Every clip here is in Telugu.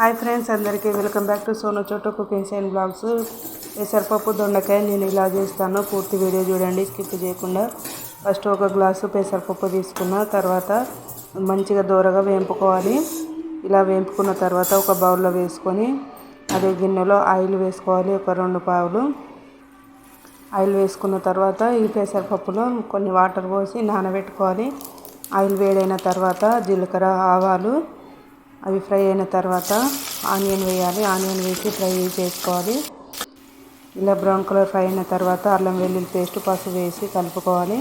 హాయ్ ఫ్రెండ్స్ అందరికీ వెల్కమ్ బ్యాక్ టు సోనో చోటో కుకింగ్ అండ్ బ్లాగ్స్. పెసరపప్పు దొండకాయ నేను ఇలా చేస్తాను. పూర్తి వీడియో చూడండి స్కిప్ చేయకుండా. ఫస్ట్ ఒక గ్లాసు పెసరపప్పు తీసుకున్న తర్వాత మంచిగా దూరగా వేంపుకోవాలి. ఇలా వేంపుకున్న తర్వాత ఒక బౌల్లో వేసుకొని అదే గిన్నెలో ఆయిల్ వేసుకోవాలి ఒక రెండు పావులు. ఆయిల్ వేసుకున్న తర్వాత ఈ పెసరపప్పులో కొన్ని వాటర్ పోసి నానబెట్టుకోవాలి. ఆయిల్ వేడైన తర్వాత జీలకర్ర ఆవాలు అవి ఫ్రై అయిన తర్వాత ఆనియన్ వేయాలి. ఆనియన్ వేసి ఫ్రై చేసుకోవాలి. ఇలా బ్రౌన్ కలర్ ఫ్రై అయిన తర్వాత అల్లం వెల్లుల్లి పేస్ట్ పసుపు వేసి కలుపుకోవాలి.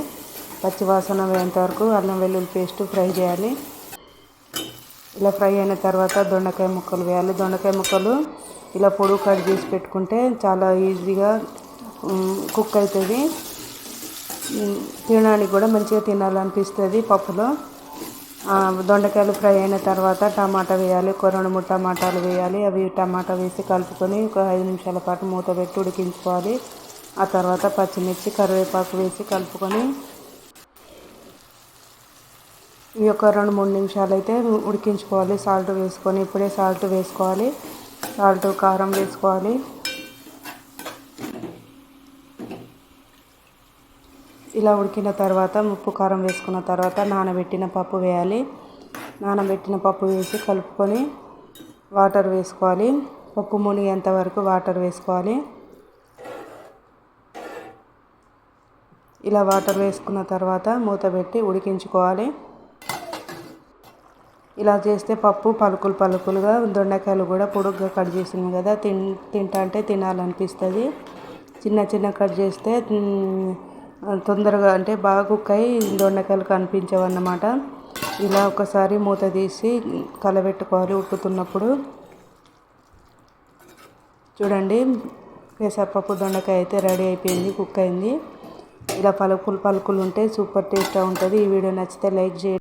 పచ్చివాసన వేయంత వరకు అల్లం వెల్లుల్లి పేస్ట్ ఫ్రై చేయాలి. ఇలా ఫ్రై అయిన తర్వాత దొండకాయ ముక్కలు వేయాలి. దొండకాయ ముక్కలు ఇలా పొడుగు కట్ చేసి పెట్టుకుంటే చాలా ఈజీగా కుక్ అవుతుంది. తినడానికి కూడా మంచిగా తినాలనిపిస్తుంది పప్పులో. దొండకాయలు ఫ్రై అయిన తర్వాత టమాటా వేయాలి ఒక రెండు మూడు టమాటాలు వేయాలి అవి టమాటా వేసి కలుపుకొని ఒక ఐదు నిమిషాల పాటు మూత పెట్టి ఉడికించుకోవాలి. ఆ తర్వాత పచ్చిమిర్చి కరివేపాకు వేసి కలుపుకొని ఈ ఒక రెండు మూడు నిమిషాలు అయితే ఉడికించుకోవాలి. సాల్ట్ వేసుకొని ఇప్పుడే సాల్ట్ వేసుకోవాలి. సాల్ట్ కారం వేసుకోవాలి. ఇలా ఉడికిన తర్వాత ఉప్పు కారం వేసుకున్న తర్వాత నానబెట్టిన పప్పు వేయాలి. నానబెట్టిన పప్పు వేసి కలుపుకొని వాటర్ వేసుకోవాలి. పప్పు మునిగేంత వరకు వాటర్ వేసుకోవాలి. ఇలా వాటర్ వేసుకున్న తర్వాత మూత పెట్టి ఉడికించుకోవాలి. ఇలా చేస్తే పప్పు పలుకులు పలుకులుగా దొండకాయలు కూడా పొడుగ్గా కట్ చేసింది కదా. తిన్ తింటా అంటే తినాలనిపిస్తుంది. చిన్న చిన్న కట్ చేస్తే తొందరగా అంటే బాగా కుక్ అయ్యి దొండకాయలు కనిపించవన్నమాట. ఇలా ఒకసారి మూత తీసి కలబెట్టుకోవాలి ఉడుకుతున్నప్పుడు. చూడండి పెసరపప్పు దొండకాయ అయితే రెడీ అయిపోయింది కుక్ అయింది. ఇలా పలుకులు పలుకులు ఉంటే సూపర్ టేస్ట్గా ఉంటుంది. ఈ వీడియో నచ్చితే లైక్ చేయండి.